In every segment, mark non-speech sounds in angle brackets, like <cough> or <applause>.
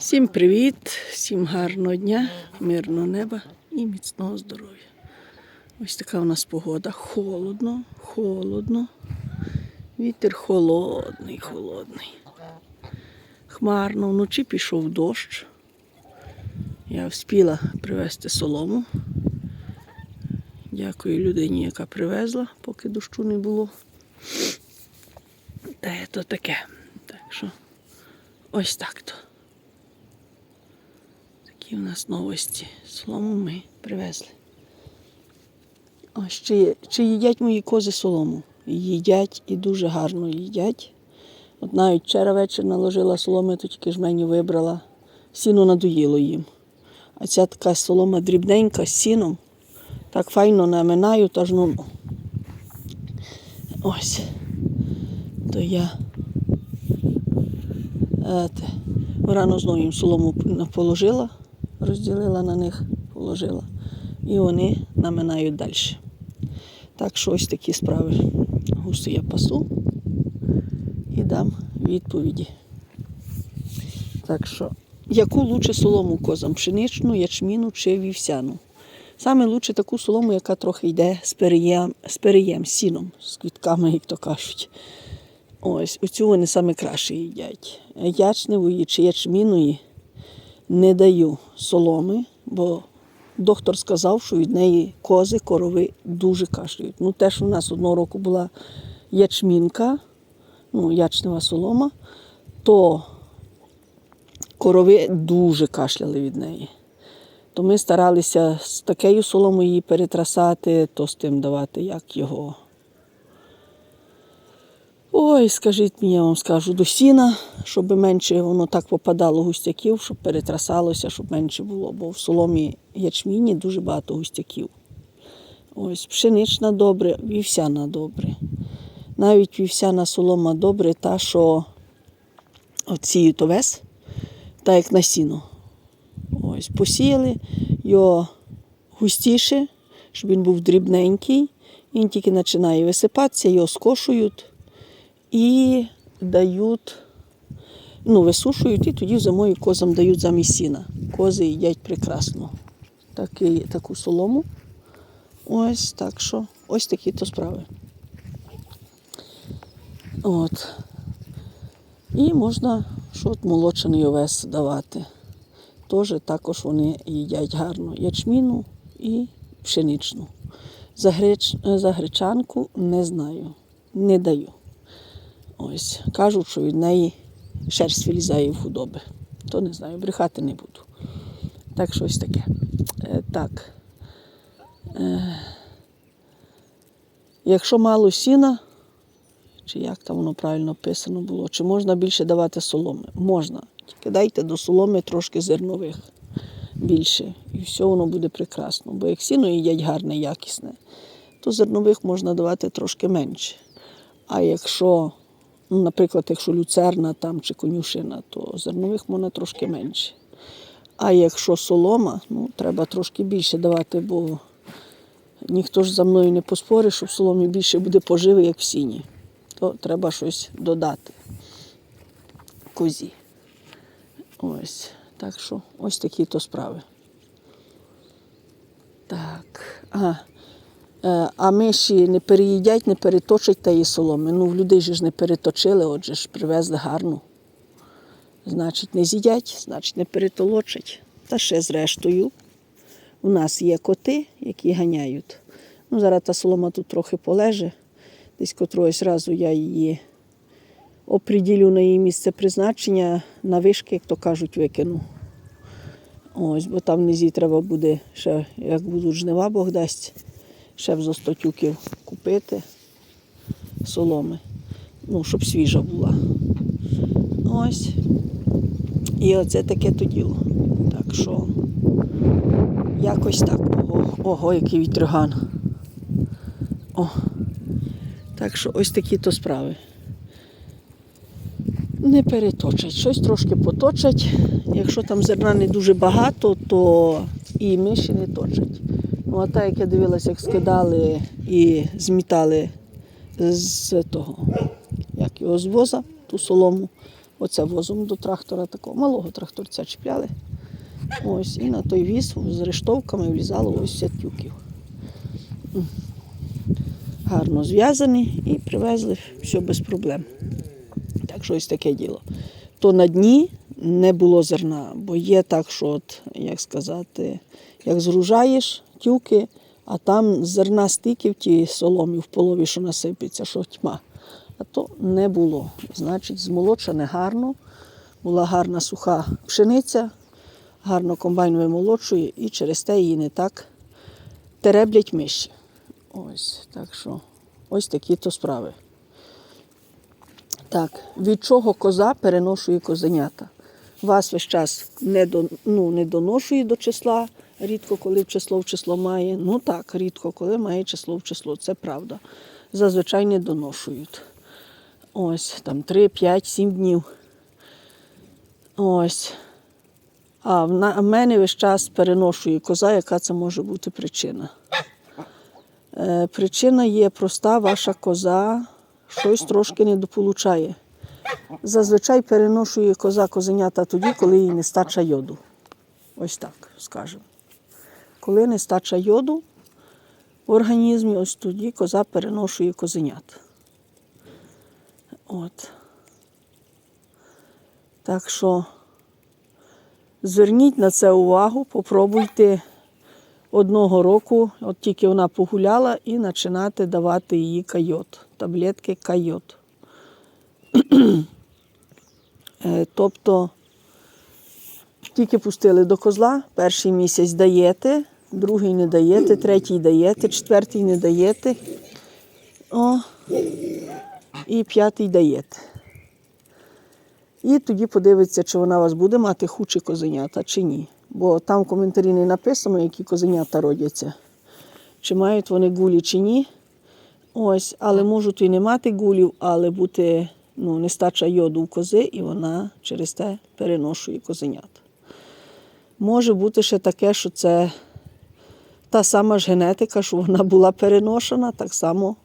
Всім привіт, всім гарного дня, мирного неба і міцного здоров'я. Ось така у нас погода. Холодно, холодно. Вітер холодний, холодний. Хмарно, вночі пішов дощ. Я вспіла привезти солому. Дякую людині, яка привезла, поки дощу не було. Та то таке. Так що ось так то. Такі у нас новості. Солому ми привезли. Ось чи, чи їдять мої кози солому? Їдять і дуже гарно їдять. От навіть вчора вечір наложила соломи, то тільки ж мені вибрала. Сіно надоїло їм. А ця така солома дрібненька з сіном. Так файно наминаю, та ж ну. Ось. То я. Ете, рано знову їм солому положила, розділила на них, положила. І вони наминають далі. Так що ось такі справи. Гусу я пасу і дам відповіді. Так що, яку лучше солому козам? Пшеничну, ячміну чи вівсяну? Саме лучше таку солому, яка трохи йде з переєм, з переєм, сіном, з квітками, як то кажуть. Ось, оцю вони саме їдять. Ячневої чи ячміної не даю соломи, бо доктор сказав, що від неї кози, корови дуже кашляють. Ну, те, що у нас одного року була ячмінка, ну, ячнева солома, то корови дуже кашляли від неї. То ми старалися з такою соломою її перетрасати, то з тим давати, як його. Ой, скажіть мені, я вам скажу, до сіна, щоб менше воно так попадало густяків, щоб перетрасалося, щоб менше було, бо в соломі ячміні дуже багато густяків. Ось, пшенична добре, вівсяна добре. Навіть вівсяна солома добре, та, що оціють овес, так як на сіно. Ось, посіяли його густіше, щоб він був дрібненький. Він тільки починає висипатися, його скошують і дають, ну, висушують, і тоді зимою козам дають замість сіна. Кози їдять прекрасно. Такий, таку солому. Ось так що, ось такі то справи. От. І можна що от молочений овес давати. Теж також вони їдять гарно ячміну і пшеничну. За, греч... за гречанку не знаю, не даю. Ось, кажуть, що від неї шерсть вилізає в худоби. То не знаю, брехати не буду. Так що ось таке. Е, так. Е, якщо мало сіна, чи як там воно правильно писано було, чи можна більше давати соломи? Можна. Тільки дайте до соломи трошки зернових більше. І все воно буде прекрасно. Бо як сіно їдять гарне, якісне, то зернових можна давати трошки менше. А якщо, ну, наприклад, якщо люцерна там чи конюшина, то зернових можна трошки менше. А якщо солома, ну, треба трошки більше давати, бо ніхто ж за мною не поспорить, що в соломі більше буде поживи, як в сіні. То треба щось додати козі. Ось. Так що ось такі то справи. Так. А, е, а миші не переїдять, не переточать тієї соломи. Ну, в людей ж не переточили, отже ж привезли гарну. Значить, не з'їдять, значить, не перетолочать. Та ще зрештою. У нас є коти, які ганяють. Ну, зараз та солома тут трохи полеже. Десь котрогось разу я її оприділю на її місце призначення, на вишки, як то кажуть, викину. Ось, бо там внизі треба буде ще, як будуть жнива, Бог дасть, ще в зо 100 тюків купити соломи. Ну, щоб свіжа була. Ось. І оце таке то діло. Так що якось так. Ого, ого який вітриган. О. Так що ось такі то справи. Не переточать, щось трошки поточать. Якщо там зерна не дуже багато, то і миші не точать. Ну, а так як я дивилася, як скидали і змітали з того, як його з воза, ту солому, Оце возом до трактора такого, малого тракторця чіпляли. Ось, і на той віз з рештовками влізало ось 50 тюків. Гарно зв'язані і привезли все без проблем. Так що ось таке діло. То на дні не було зерна, бо є так, що, от, як сказати, як згружаєш тюки, а там зерна стільки в тій соломі в полові, що насипеться, що тьма. А то не було. Значить, змолочене гарно, була гарна суха пшениця, гарно комбайн вимолочує і через те її не так тереблять миші. Ось, так що, ось такі то справи. Так, від чого коза переношує козенята? Вас весь час не, до, ну, не доношує до числа, рідко коли число в число має. Ну так, рідко коли має число в число, це правда. Зазвичай не доношують. Ось, там 3, 5, 7 днів. Ось. А в мене весь час переношує коза, яка це може бути причина. Е, причина є проста, ваша коза щось трошки недополучає. Зазвичай переношує коза козенята тоді, коли їй нестача йоду. Ось так скажемо. Коли нестача йоду в організмі, ось тоді коза переношує козенят. От. Так що зверніть на це увагу, попробуйте одного року, от тільки вона погуляла, і починати давати їй кайот, таблетки кайот. <clears throat> Е, Тобто тільки пустили до козла, перший місяць даєте, другий не даєте, третій даєте, четвертий не даєте. О, і п'ятий даєте. І тоді подивиться, чи вона вас буде мати хучі козенята чи ні. Бо там в коментарі не написано, які козенята родяться. Чи мають вони гулі чи ні. Ось, але можуть і не мати гулів, але бути ну, нестача йоду в кози, і вона через те переношує козенят. Може бути ще таке, що це та сама ж генетика, що вона була переношена, так само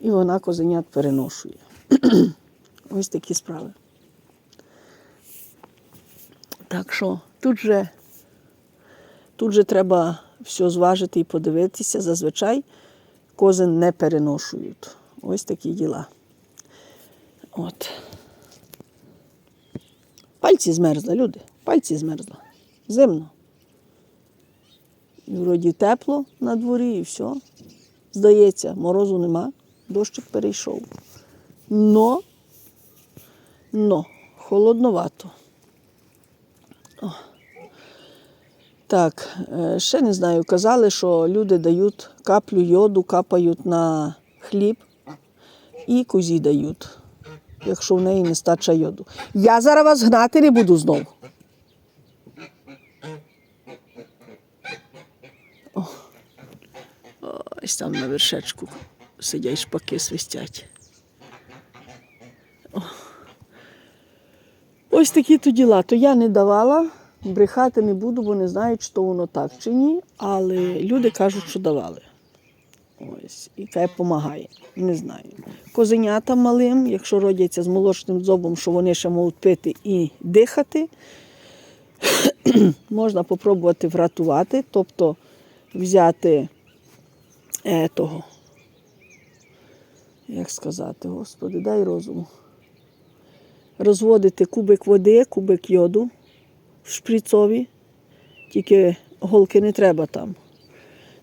і вона козенят переношує. <clears throat> Ось такі справи. Так що тут же, тут же треба все зважити і подивитися. Зазвичай козин не переношують. Ось такі діла. От. Пальці змерзли, люди. Пальці змерзли. Зимно. Вроді тепло на дворі і все. Здається, морозу нема, дощик перейшов. Но, но, холодновато. О. Так, е, ще не знаю, казали, що люди дають каплю йоду, капають на хліб і козі дають, якщо в неї нестача йоду. Я зараз вас гнати не буду знову. О. Ось там на вершечку сидять шпаки свистять. О. Ось такі то діла. То я не давала, брехати не буду, бо не знаю, чи то воно так чи ні. Але люди кажуть, що давали. Ось, і хай допомагає. Не знаю. Козенята малим, якщо родяться з молочним зобом, що вони ще можуть пити і дихати, <clears throat> можна спробувати врятувати, тобто взяти е, того. Як сказати, Господи, дай розуму. Розводити кубик води, кубик йоду в шприцові, тільки голки не треба там.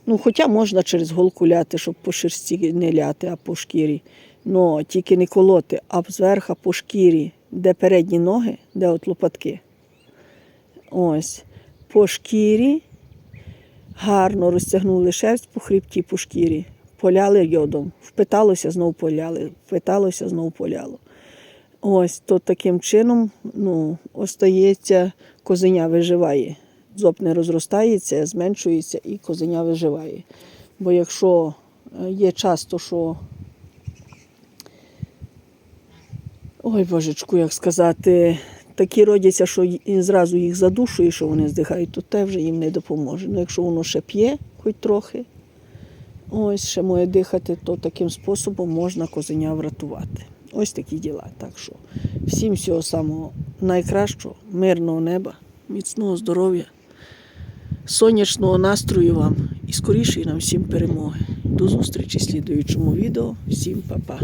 Ну, хоча можна через голку ляти, щоб по шерсті не ляти, а по шкірі. Ну, тільки не колоти, а зверху по шкірі, де передні ноги, де от лопатки. Ось. По шкірі гарно розтягнули шерсть по хребті, по шкірі, поляли йодом, впиталося, знов поляли, впиталося, знов поляло. Ось, то таким чином ну, остається, козеня виживає. Зоб не розростається, зменшується і козеня виживає. Бо якщо е, є часто, що. Ой, божечку, як сказати, такі родяться, що зразу їх задушує, що вони здихають, то те вже їм не допоможе. Ну, Якщо воно ще п'є, хоч трохи, ось ще може дихати, то таким способом можна козеня врятувати. Ось такі діла. Так що всім всього самого найкращого, мирного неба, міцного здоров'я, сонячного настрою вам і скорішої нам всім перемоги. До зустрічі в слідуючому відео. Всім па-па.